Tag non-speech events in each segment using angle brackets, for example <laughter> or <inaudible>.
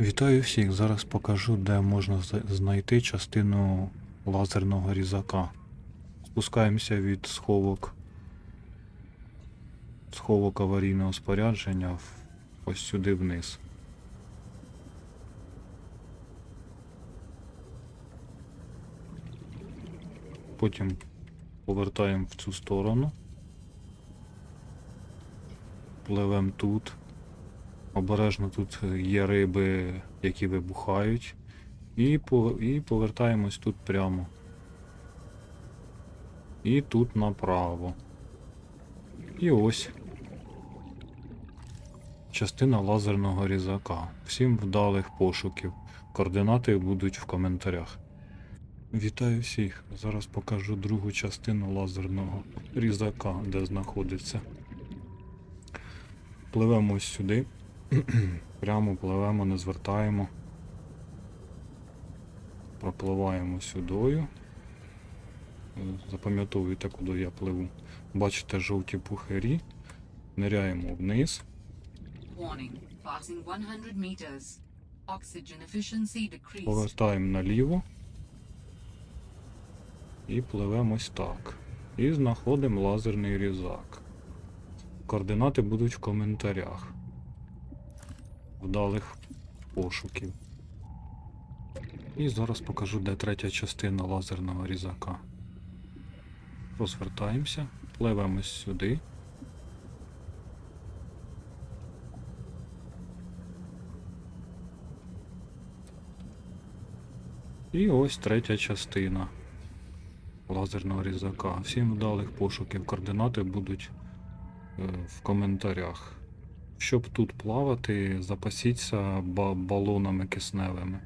Вітаю всіх! Зараз покажу, де можна знайти частину лазерного різака. Спускаємося від сховок, сховок аварійного спорядження ось сюди вниз. Потім повертаємо в цю сторону. Пливемо тут. Обережно тут є риби, які вибухають. І, і повертаємось тут прямо. І тут направо. І ось. Частина лазерного різака. Всім вдалих пошуків. Координати будуть в коментарях. Вітаю всіх! Зараз покажу другу частину лазерного різака, де знаходиться. Пливемо сюди. <clears throat> Прямо пливемо, не звертаємо. Пропливаємо сюдою. Запам'ятовуйте, куди я пливу. Бачите жовті пухирі. Ниряємо вниз. Warning, passing 100 meters. Oxygen efficiency decreased. Повертаємо наліво. І пливемо ось так. І знаходимо лазерний різак. Координати будуть в коментарях. Вдалих пошуків. І зараз покажу, де третя частина лазерного різака. Розвертаємося, пливемо сюди. І ось третя частина лазерного різака. Всім вдалих пошуків. Координати будуть е, в коментарях. Щоб тут плавати, запасіться ба- балонами кисневими,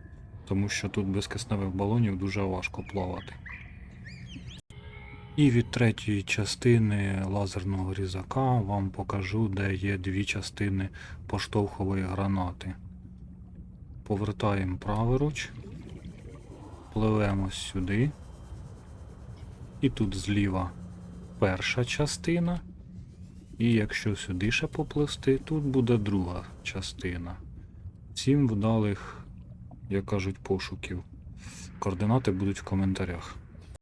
тому що тут без кисневих балонів дуже важко плавати. І від третьої частини лазерного різака вам покажу, де є дві частини поштовхової гранати. Повертаємо праворуч, пливемо сюди. І тут зліва перша частина. І якщо сюди ще поплисти, тут буде друга частина. Всім вдалих, як кажуть, пошуків. Координати будуть в коментарях.